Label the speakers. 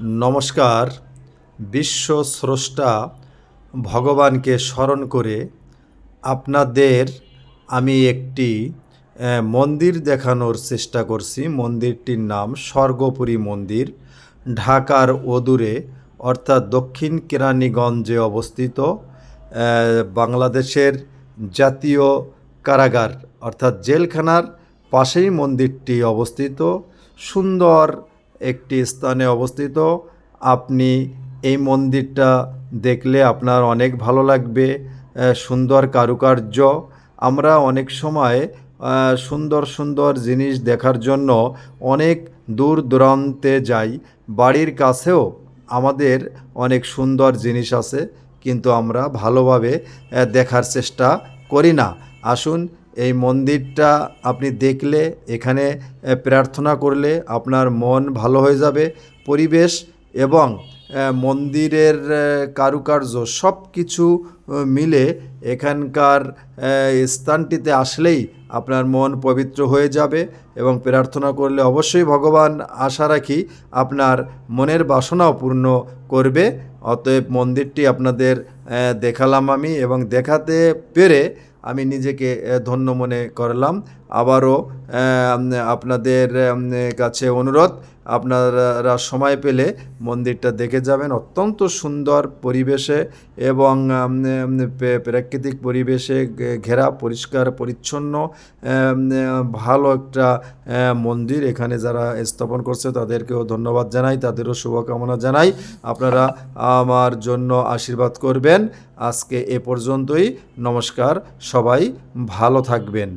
Speaker 1: নমস্কার। বিশ্ব স্রষ্টা ভগবানকে স্মরণ করে আপনাদের আমি একটি মন্দির দেখানোর চেষ্টা করছি। মন্দিরটির নাম স্বর্গপুরী মন্দির। ঢাকার অদূরে, অর্থাৎ দক্ষিণ কেরানীগঞ্জে অবস্থিত বাংলাদেশের জাতীয় কারাগার, অর্থাৎ জেলখানার পাশেই মন্দিরটি অবস্থিত। সুন্দর একটি স্থানে অবস্থিত। আপনি এই মন্দিরটা দেখলে আপনার অনেক ভালো লাগবে সুন্দর কারুকার্য। আমরা অনেক সময় সুন্দর সুন্দর জিনিস দেখার জন্য অনেক দূর দূরান্তে যাই। বাড়ির কাছেও আমাদের অনেক সুন্দর জিনিস আছে, কিন্তু আমরা ভালোভাবে দেখার চেষ্টা করি না। আসুন এই মন্দিরটা আপনি দেখলে, এখানে প্রার্থনা করলে আপনার মন ভালো হয়ে যাবে। পরিবেশ এবং মন্দিরের কারুকার্য সব কিছু মিলে এখানকার স্থানটিতে আসলেই আপনার মন পবিত্র হয়ে যাবে এবং প্রার্থনা করলে অবশ্যই ভগবান আশা রাখি আপনার মনের বাসনাও পূর্ণ করবে। অতএব মন্দিরটি আপনাদের দেখালাম আমি এবং দেখাতে পেরে আমি নিজেকে ধন্য মনে করলাম। আবারও আপনাদের কাছে অনুরোধ, আপনারা সময় পেলে মন্দিরটা দেখে যাবেন। অত্যন্ত সুন্দর পরিবেশে এবং প্রাকৃতিক পরিবেশে ঘেরা, পরিষ্কার, পরিচ্ছন্ন ভালো একটা মন্দির এখানে যারা স্থাপন করছে তাদেরকেও ধন্যবাদ জানাই, তাদেরও শুভকামনা জানাই। আপনারা আমার জন্য আশীর্বাদ করবেন। আজকে এ পর্যন্তই। নমস্কার, সবাই ভালো থাকবেন।